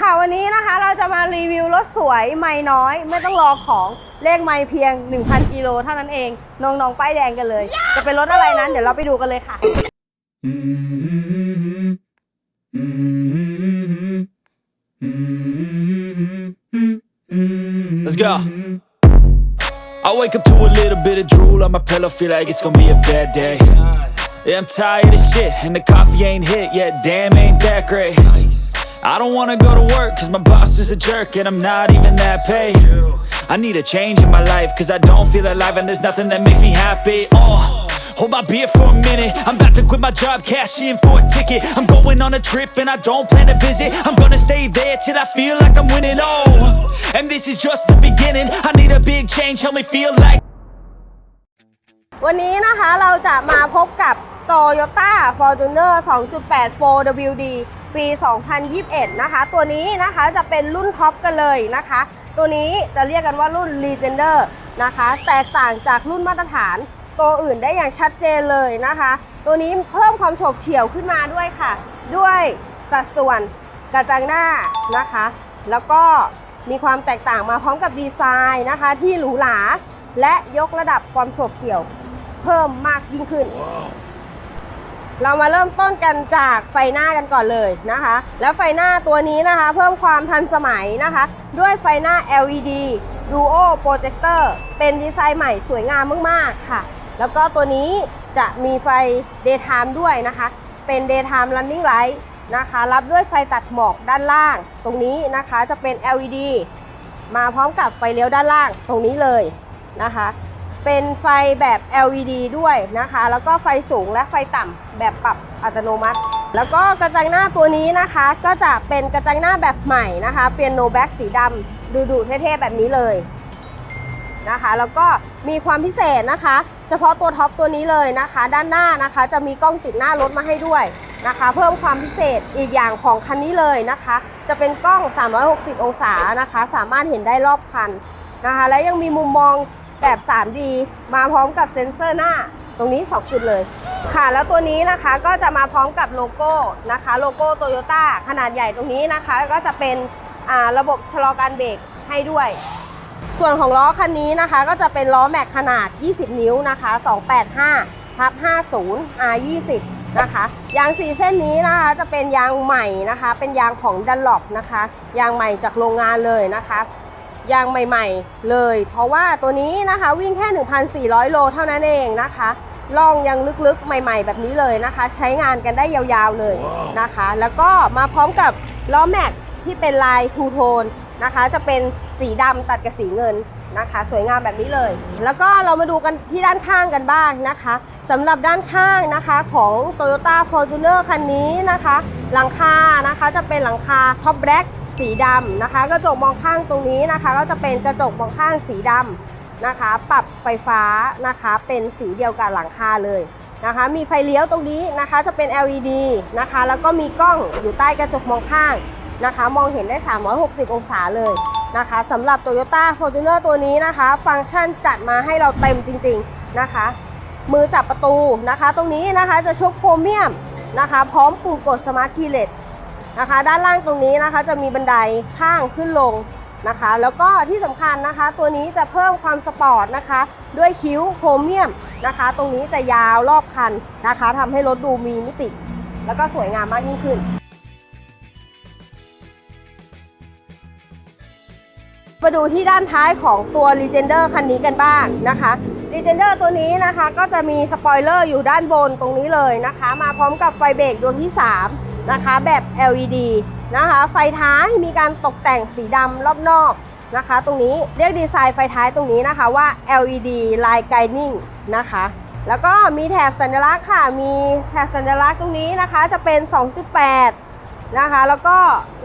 ค่ะวันนี้นะคะเราจะมารีวิวรถสวยไม่น้อย ไม่ต้องรอของเลขไม่เพียง 1,000กิโลเท่านั้นเองน้องๆป้ายแดงกันเลย จะเป็นรถอะไรนั้น เดี๋ยวเราไปดูกันเลยค่ะ Let's go. I wake up to a little bit of drool on my pillow, feel like it's gonna be a bad day. Yeah, I'm tired of shit, and the coffee ain't hit yet, damn, ain't that great. I don't wanna go to work, cause my boss is a jerk, and I'm not even that paid. I need a change in my life, cause I don't feel alive, and there's nothing that makes me happy. Oh. Hold my beer for a minute. I'm about to quit my job, cash in for a ticket. I'm going on a trip and I don't plan to visit. I'm gonna stay there till I feel like I'm winning. Oh, and this is just the beginning. I need a big change, help me feel like. วันนี้นะคะเราจะมาพบกับ Toyota Fortuner 2.8 4WD ปี 2021 นะคะ ตัวนี้นะคะจะเป็นรุ่นท็อปกันเลยนะคะ ตัวนี้จะเรียกกันว่ารุ่น Legender นะคะ แตกต่างจากรุ่นมาตรฐานตัวอื่นได้อย่างชัดเจนเลยนะคะ ตัวนี้เพิ่มความโฉบเฉี่ยวขึ้นมาด้วยค่ะ ด้วยสัดส่วนกระจังหน้านะคะ แล้วก็มีความแตกต่างมาพร้อมกับดีไซน์นะคะ ที่หรูหราและยกระดับความโฉบเฉี่ยวเพิ่มมากยิ่งขึ้น เรามาเริ่มต้นกันจากไฟหน้ากันก่อนเลยนะคะ แล้วไฟหน้าตัวนี้นะคะ เพิ่มความทันสมัยนะคะ ด้วยไฟหน้า LED Duo Projector เป็นดีไซน์ใหม่สวยงามมากๆค่ะ แล้วก็ตัวนี้จะมีไฟ Daytime ด้วยนะคะ เป็น Daytime Running Light นะคะ รับด้วยไฟตัดหมอกด้านล่าง ตรงนี้นะคะจะเป็น LED มาพร้อมกับไฟเลี้ยวด้านล่างตรงนี้เลยนะคะ เป็นไฟแบบ LED ด้วยนะคะ แล้วก็ไฟสูงและไฟต่ำแบบปรับอัตโนมัติ แล้วก็กระจังหน้าตัวนี้นะคะ ก็จะเป็นกระจังหน้าแบบใหม่นะคะเปียโนแบ็กสีดำดูๆเท่ๆแบบนี้เลยนะคะ แล้วก็มีความพิเศษนะคะ เฉพาะตัวท็อปตัวนี้เลยนะคะ ด้านหน้านะคะจะมีกล้องติดหน้ารถมาให้ด้วยนะคะ เพิ่มความพิเศษอีกอย่างของคันนี้เลยนะคะ จะเป็นกล้อง 360 องศานะคะ สามารถเห็นได้รอบคันนะคะ และยังมีมุมมอง แบบ 3D มาพร้อมกับเซ็นเซอร์หน้า ตรงนี้ 2 จุดเลย ค่ะ แล้วตัวนี้นะคะก็จะมาพร้อมกับโลโก้นะคะ โลโก้โตโยต้าขนาดใหญ่ตรงนี้นะคะ ก็จะเป็นระบบชะลอการเบรกให้ด้วย ส่วนของล้อคันนี้นะคะ ก็จะเป็นล้อแม็กขนาด 20 นิ้วนะคะ 285ทับ50 R20 นะคะยาง4เส้นนี้นะคะจะเป็นยางใหม่นะคะ เป็นยางของดันลอปนะคะ ยางใหม่จากโรงงานเลยนะคะ ยางใหม่ๆ เลย เพราะว่าตัวนี้นะคะวิ่งแค่ 1,400 โลเท่านั้นเองนะคะล่องยังลึกๆใหม่ ๆ แบบนี้เลยนะคะ ใช้งานกันได้ยาวๆเลยนะคะ แล้วก็มาพร้อมกับล้อแม็กที่เป็นลายทูโทนนะคะ จะเป็นสีดำตัดกับสีเงินนะคะ สวยงามแบบนี้เลย แล้วก็เรามาดูกันที่ด้านข้างกันบ้างนะคะสำหรับด้านข้างนะคะของ Toyota Fortuner คันนี้นะคะ หลังคานะคะจะเป็นหลังคาท็อปแบล็ก สีดำนะคะ กระจกมองข้างตรงนี้นะคะ ก็จะเป็นกระจกมองข้างสีดำนะคะ ปรับไฟฟ้านะคะเป็นสีเดียวกับหลังคาเลยนะคะ มีไฟเลี้ยวตรงนี้นะคะจะเป็น LED นะคะ แล้วก็มีกล้องอยู่ใต้กระจกมองข้างนะคะ มองเห็นได้ 360 องศาเลยนะคะสำหรับ Toyota Fortuner ตัวนี้นะคะ ฟังก์ชันจัดมาให้เราเต็มจริงๆนะคะ มือจับประตูนะคะ ตรงนี้นะคะจะชุบโครเมียมนะคะ พร้อมปุ่มกดสมาร์ทคีย์เลส นะคะ ด้านล่างตรงนี้นะคะจะมีบันไดข้างขึ้นลงนะคะ แล้วก็ที่สำคัญนะคะ ตัวนี้จะเพิ่มความสปอร์ตนะคะ ด้วยคิ้วโครเมียมนะคะ ตรงนี้จะยาวรอบคันนะคะทำให้รถดูมีมิติ แล้วก็สวยงามมากยิ่งขึ้นมาดูที่ด้านท้ายของตัว Legender คันนี้กันบ้างนะคะ Legender ตัวนี้นะคะก็จะมีสปอยเลอร์อยู่ด้านบนตรงนี้เลยนะคะ มาพร้อมกับไฟเบรกดวงที่ 3 นะคะแบบ LED นะคะ ไฟท้ายมีการตกแต่งสีดำรอบนอกนะคะ ตรงนี้เรียกดีไซน์ไฟท้ายตรงนี้นะคะว่า LED Line Guiding นะคะ แล้วก็มีแถบสัญลักษณ์ค่ะ มีแถบสัญลักษณ์ตรงนี้นะคะจะเป็น 2.8 นะคะ แล้วก็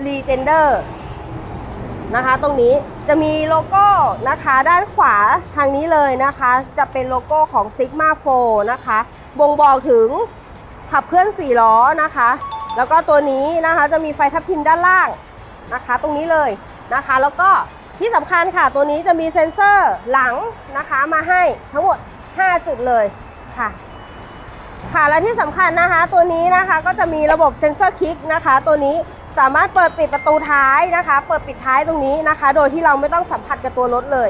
Legender นะคะ ตรงนี้จะมีโลโก้นะคะด้านขวาทางนี้เลยนะคะ จะเป็นโลโก้ของ Sigma 4นะคะ บ่งบอกถึงขับเคลื่อน4ล้อนะคะ แล้วก็ตัวนี้นะคะจะมีไฟทับทิมด้านล่างนะคะ ตรงนี้เลยนะคะ แล้วก็ที่สำคัญค่ะ ตัวนี้จะมีเซ็นเซอร์หลังนะคะมาให้ทั้งหมด 5 จุดเลยค่ะ ค่ะและที่สำคัญนะคะ ตัวนี้นะคะก็จะมีระบบเซ็นเซอร์คลิกนะคะ ตัวนี้สามารถเปิดปิดประตูท้ายนะคะ เปิดปิดท้ายตรงนี้นะคะ โดยที่เราไม่ต้องสัมผัสกับตัวรถเลย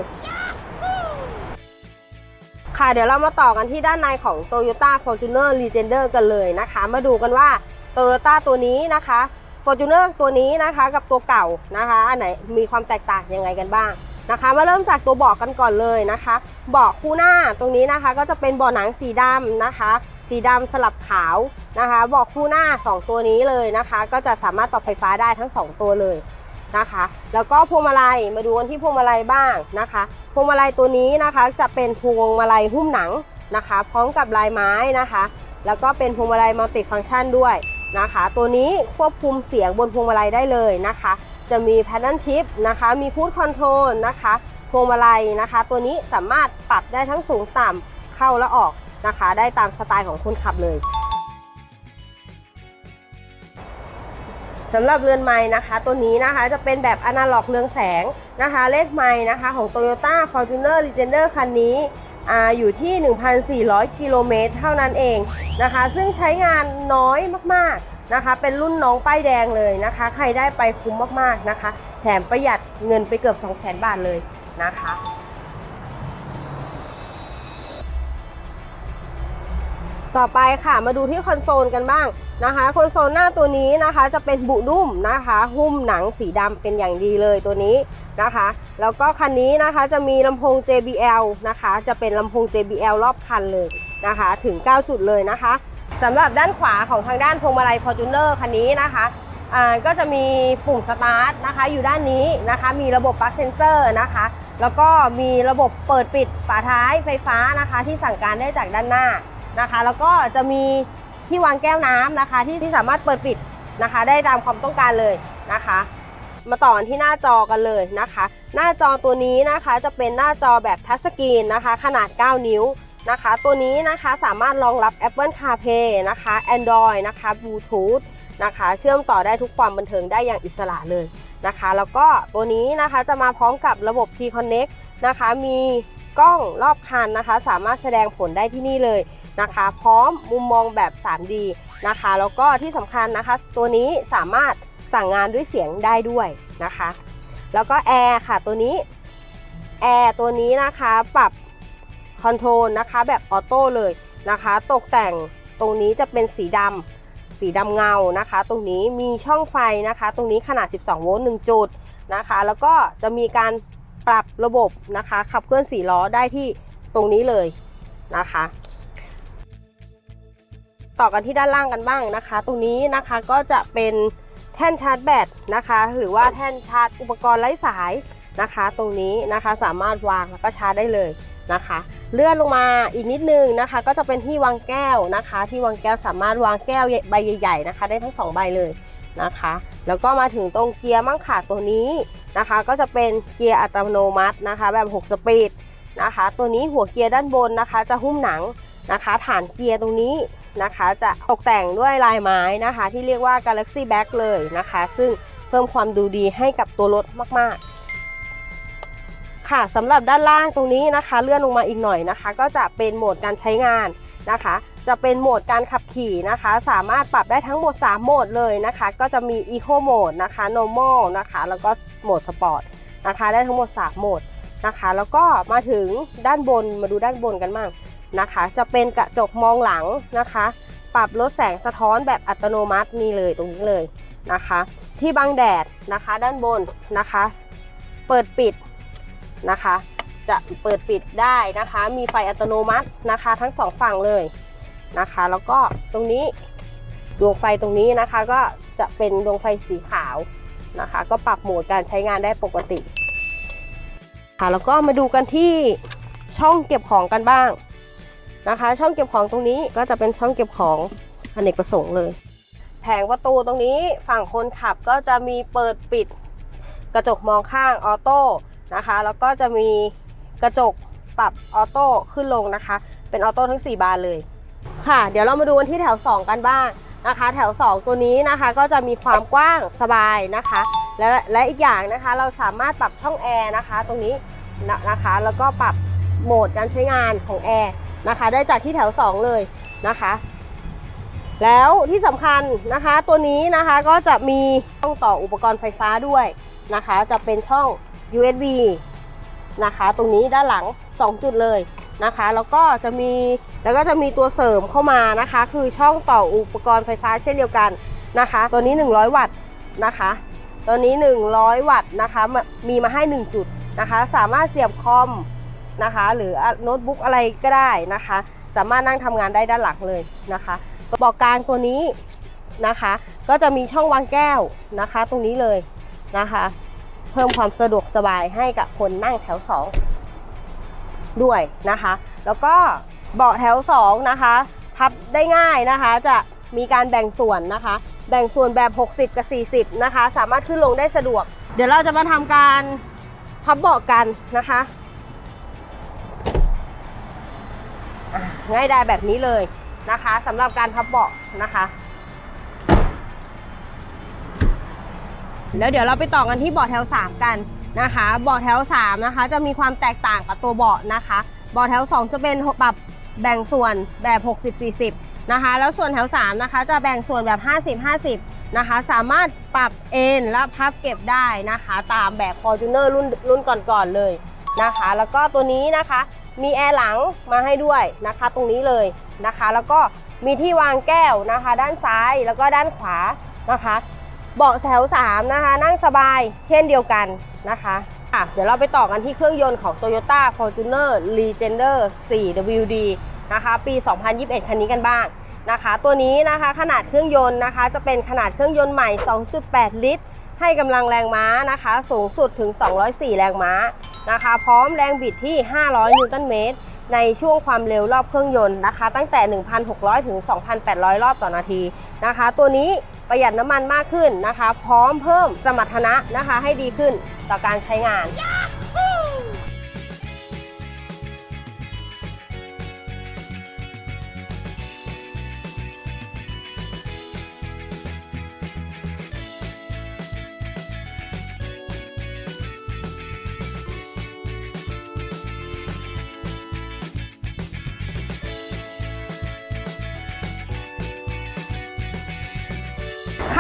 ค่ะเดี๋ยวเรามาต่อกันที่ด้านในของ Toyota Fortuner Legender กันเลยนะคะ มาดูกันว่า Toyota ตัวนี้นะคะ Fortuner ตัวนี้นะคะกับตัวเก่านะคะ อันไหนมีความแตกต่างยังไงกันบ้างนะคะ มาเริ่มจากตัวเบาะกันก่อนเลยนะคะเบาะคู่หน้าตรงนี้นะคะ ก็จะเป็นเบาะหนังสีดำนะคะ สีดำสลับขาวนะคะเบาะคู่หน้า 2 ตัวนี้เลยนะคะ ก็จะสามารถปรับไฟฟ้าได้ทั้ง 2 ตัวเลยนะคะ แล้วก็พวงมาลัยมาดูกันที่พวงมาลัยบ้างนะคะพวงมาลัยตัวนี้นะคะจะเป็นพวงมาลัยหุ้มหนังนะคะ พร้อมกับลายไม้นะคะ แล้วก็เป็นพวงมาลัยมัลติฟังก์ชันด้วย นะคะ ตัวนี้ควบคุมเสียงบนพวงมาลัยได้เลยนะคะ จะมีแพ d เ l ิลชิพนะคะ มีพูดคอนโทรลนะคะพวงมาลัยนะคะ ตัวนี้สามารถปรับได้ทั้งสูงต่ำเข้าและออกนะคะ ได้ตามสไตล์ของคนขับเลยสำหรับเรือนไม้นะคะ ตัวนี้นะคะจะเป็นแบบอนาล็อกเรืองแสงนะคะ เลขไม้นะคะของ Toyota Fortuner Legender คันนี้ อยู่ที่ 1,400 กิโลเมตรเท่านั้นเองนะคะ ซึ่งใช้งานน้อยมากๆนะคะ เป็นรุ่นน้องป้ายแดงเลยนะคะ ใครได้ไปคุ้มมากๆนะคะ แถมประหยัดเงินไปเกือบ 200,000 บาทเลยนะคะ ต่อไปค่ะมาดูที่คอนโซลกันบ้างนะคะคอนโซลหน้าตัวนี้นะคะจะเป็นบุนุ่มนะคะ หุ้มหนังสีดำเป็นอย่างดีเลยตัวนี้นะคะ แล้วก็คันนี้นะคะจะมีลำโพง JBL นะคะ จะเป็นลำโพง JBL รอบคันเลยนะคะ ถึง 9 จุดเลยนะคะสำหรับด้านขวาของทางด้านพวงมาลัย Fortuner คันนี้นะคะก็จะมีปุ่มสตาร์ทนะคะ อยู่ด้านนี้นะคะ มีระบบปลั๊กเซนเซอร์นะคะ แล้วก็มีระบบเปิดปิดฝาท้ายไฟฟ้านะคะ ที่สั่งการได้จากด้านหน้า นะคะ แล้วก็จะมีที่วางแก้วน้ำนะคะ ที่ที่สามารถเปิดปิดนะคะ ได้ตามความต้องการเลยนะคะ มาต่อที่หน้าจอกันเลยนะคะ หน้าจอตัวนี้นะคะจะเป็นหน้าจอแบบทัชสกรีนนะคะ ขนาด 9 นิ้วนะคะ ตัวนี้นะคะสามารถรองรับ Apple CarPlay นะคะ Android นะคะ Bluetooth นะคะ เชื่อมต่อได้ทุกความบันเทิงได้อย่างอิสระเลยนะคะ แล้วก็ตัวนี้นะคะจะมาพร้อมกับระบบ T-Connect นะคะ มีกล้องรอบคันนะคะ สามารถแสดงผลได้ที่นี่เลย นะคะ พร้อมมุมมองแบบ 3D นะคะ แล้วก็ที่สำคัญนะคะ ตัวนี้สามารถสั่งงานด้วยเสียงได้ด้วยนะคะ แล้วก็แอร์ค่ะตัวนี้แอร์ตัวนี้นะคะปรับคอนโทรลนะคะแบบออโต้เลยนะคะ ตกแต่งตรงนี้จะเป็นสีดำสีดำเงานะคะ ตรงนี้มีช่องไฟนะคะ ตรงนี้ขนาด 12 โวลต์1จุดนะคะ แล้วก็จะมีการปรับระบบนะคะ ขับเคลื่อน4ล้อได้ที่ตรงนี้เลยนะคะ ต่อกันที่ด้านล่างกันบ้างนะคะ ตรงนี้นะคะก็จะเป็นแท่นชาร์จแบตนะคะ หรือว่าแท่นชาร์จอุปกรณ์ไร้สายนะคะ ตรงนี้นะคะสามารถวางแล้วก็ชาร์จได้เลยนะคะ เลื่อนลงมาอีกนิดนึงนะคะ ก็จะเป็นที่วางแก้วนะคะ ที่วางแก้วสามารถวางแก้วใบใหญ่ๆนะคะ ได้ทั้งสองใบเลยนะคะ แล้วก็มาถึงตรงเกียร์มั่งค่ะตัวนี้นะคะ ก็จะเป็นเกียร์อัตโนมัตินะคะ แบบ 6 สปีดนะคะ ตัวนี้หัวเกียร์ด้านบนนะคะ จะหุ้มหนังนะคะ ฐานเกียร์ตรงนี้ นะคะ จะตกแต่งด้วยลายไม้นะคะ ที่เรียกว่า Galaxy Back เลยนะคะ ซึ่งเพิ่มความดูดีให้กับตัวรถมากๆ ค่ะสำหรับด้านล่างตรงนี้นะคะ เลื่อนลงมาอีกหน่อยนะคะ ก็จะเป็นโหมดการใช้งานนะคะ จะเป็นโหมดการขับขี่นะคะ สามารถปรับได้ทั้งหมด 3 โหมดเลยนะคะ ก็จะมี Eco Mode นะคะ Normal นะคะ แล้วก็โหมด Sport นะคะ ได้ทั้งหมด 3 โหมดนะคะ แล้วก็มาถึงด้านบนมาดูด้านบนกันบ้าง นะคะ จะเป็นกระจกมองหลังนะคะ ปรับลดแสงสะท้อนแบบอัตโนมัตินี่เลยตรงนี้เลยนะคะ ที่บังแดดนะคะด้านบนนะคะ เปิดปิดนะคะ จะเปิดปิดได้นะคะ มีไฟอัตโนมัตินะคะ ทั้งสองฝั่งเลยนะคะ แล้วก็ตรงนี้ดวงไฟตรงนี้นะคะก็จะเป็นดวงไฟสีขาวนะคะ ก็ปรับโหมดการใช้งานได้ปกติค่ะแล้วก็มาดูกันที่ช่องเก็บของกันบ้าง นะคะ ช่องเก็บของตรงนี้ก็จะเป็นช่องเก็บของอเนกประสงค์เลย แผงประตูตรงนี้ฝั่งคนขับก็จะมีเปิดปิดกระจกมองข้างออโต้นะคะ แล้วก็จะมีกระจกปรับออโต้ขึ้นลงนะคะ เป็นออโต้ทั้ง 4 บานเลย ค่ะ เดี๋ยวเรามาดูกันที่แถว 2 กันบ้างนะคะ แถว 2 ตัวนี้นะคะ ก็จะมีความกว้างสบายนะคะ และและอีกอย่างนะคะ เราสามารถปรับช่องแอร์นะคะ ตรงนี้นะนะคะ แล้วก็ปรับโหมดการใช้งานของแอร์ นะคะ ได้จากที่แถว 2 เลยนะคะ แล้วที่สำคัญนะคะตัวนี้นะคะก็จะมีช่องต่ออุปกรณ์ไฟฟ้าด้วยนะคะ จะเป็นช่อง USB นะคะ ตรงนี้ด้านหลัง 2 จุดเลยนะคะ แล้วก็จะมีแล้วก็จะมีตัวเสริมเข้ามานะคะ คือช่องต่ออุปกรณ์ไฟฟ้าเช่นเดียวกันนะคะ ตัวนี้ 100 วัตต์นะคะ ตัวนี้ 100 วัตต์นะคะมามีมาให้ 1 จุดนะคะ สามารถเสียบคอม นะคะ หรือโน้ตบุ๊กอะไรก็ได้นะคะ สามารถนั่งทำงานได้ด้านหลังเลยนะคะบอกกลางตัวนี้นะคะ ก็จะมีช่องวางแก้วนะคะ ตรงนี้เลยนะคะ เพิ่มความสะดวกสบายให้กับคนนั่งแถว 2 ด้วยนะคะ แล้วก็เบาะแถว 2 นะคะ พับได้ง่ายนะคะจะมีการแบ่งส่วนนะคะ แบ่งส่วนแบบ 60 กับ 40 นะคะ สามารถขึ้นลงได้สะดวก เดี๋ยวเราจะมาทำการพับเบาะกันนะคะ ง่ายได้แบบนี้เลยนะคะสำหรับการพับเบาะนะคะ แล้วเดี๋ยวเราไปต่อกันที่เบาะแถว 3 กันนะคะเบาะแถว 3 นะคะ จะมีความแตกต่างกับตัวเบาะนะคะเบาะแถว 2 จะเป็นแบบแบ่งส่วนแบบ 60 40 นะคะ แล้วส่วนแถว 3 นะคะ จะแบ่งส่วนแบบ 50 50 นะคะ สามารถปรับเอนและพับเก็บได้นะคะ ตามแบบ Fortuner รุ่นรุ่นก่อนๆเลยนะคะ แล้วก็ตัวนี้นะคะ มีแอร์หลังมาให้ด้วยนะคะ ตรงนี้เลยนะคะ แล้วก็มีที่วางแก้วนะคะ ด้านซ้ายแล้วก็ด้านขวานะคะ เบาะแถว3นะคะ นั่งสบายเช่นเดียวกันนะคะ่ะเดี๋ยวเราไปต่อกันที่เครื่องยนต์ของ Toyota Fortuner Legender 4 WD นะคะ ปี 2021 คันนี้กันบ้างนะคะ ตัวนี้นะคะขนาดเครื่องยนต์นะคะ จะเป็นขนาดเครื่องยนต์ใหม่ 2.8 ลิตร ให้กำลังแรงม้านะคะ สูงสุดถึง 204 แรงม้า นะคะ พร้อมแรงบิดที่ 500 นิวตันเมตร ในช่วงความเร็วรอบเครื่องยนต์นะคะ ตั้งแต่ 1,600 ถึง 2,800 รอบต่อนาทีนะคะ ตัวนี้ประหยัดน้ำมันมากขึ้นนะคะ พร้อมเพิ่มสมรรถนะนะคะให้ดีขึ้นต่อการใช้งาน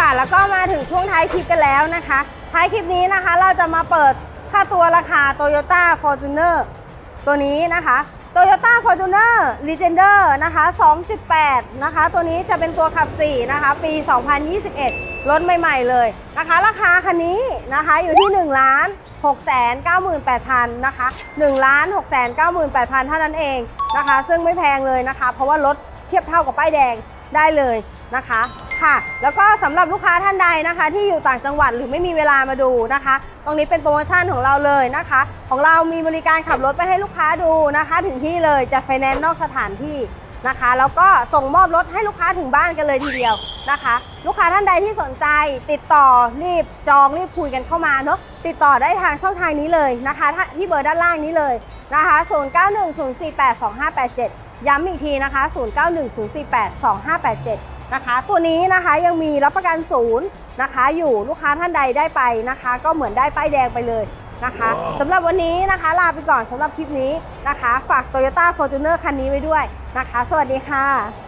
ค่ะ แล้วก็มาถึงช่วงท้ายคลิปกันแล้วนะคะ ท้ายคลิปนี้นะคะเราจะมาเปิดค่าตัวราคา Toyota Fortuner ตัวนี้นะคะ Toyota Fortuner Legender นะคะ 2.8 นะคะ ตัวนี้จะเป็นตัวขับ 4 นะคะ ปี 2021 รถใหม่ๆเลยนะคะ ราคาคันนี้นะคะอยู่ที่ 1 ล้าน698,000นะคะ1ล้าน698,000 เท่านั้นเองนะคะ ซึ่งไม่แพงเลยนะคะ เพราะว่ารถเทียบเท่ากับป้ายแดงได้เลย นะคะค่ะ แล้วก็สำหรับลูกค้าท่านใดนะคะ ที่อยู่ต่างจังหวัดหรือไม่มีเวลามาดูนะคะ ตรงนี้เป็นโปรโมชั่นของเราเลยนะคะ ของเรามีบริการขับรถไปให้ลูกค้าดูนะคะ ถึงที่เลยจัดไฟแนนซ์นอกสถานที่นะคะ แล้วก็ส่งมอบรถให้ลูกค้าถึงบ้านกันเลยทีเดียวนะคะ ลูกค้าท่านใดที่สนใจ ติดต่อรีบจองรีบคุยกันเข้ามาเนาะติดต่อได้ทางช่องทางนี้เลยนะคะที่เบอร์ด้านล่างนี้เลยนะคะ0910482587 ย้ำอีกทีนะคะ 0910482587 นะคะ ตัวนี้นะคะยังมีรับประกันศูนย์นะคะ อยู่ลูกค้าท่านใดได้ไปนะคะ ก็เหมือนได้ป้ายแดงไปเลยนะคะสำหรับวันนี้นะคะลาไปก่อนสำหรับคลิปนี้นะคะ ฝาก Toyota Fortuner คันนี้ไว้ด้วยนะคะ สวัสดีค่ะ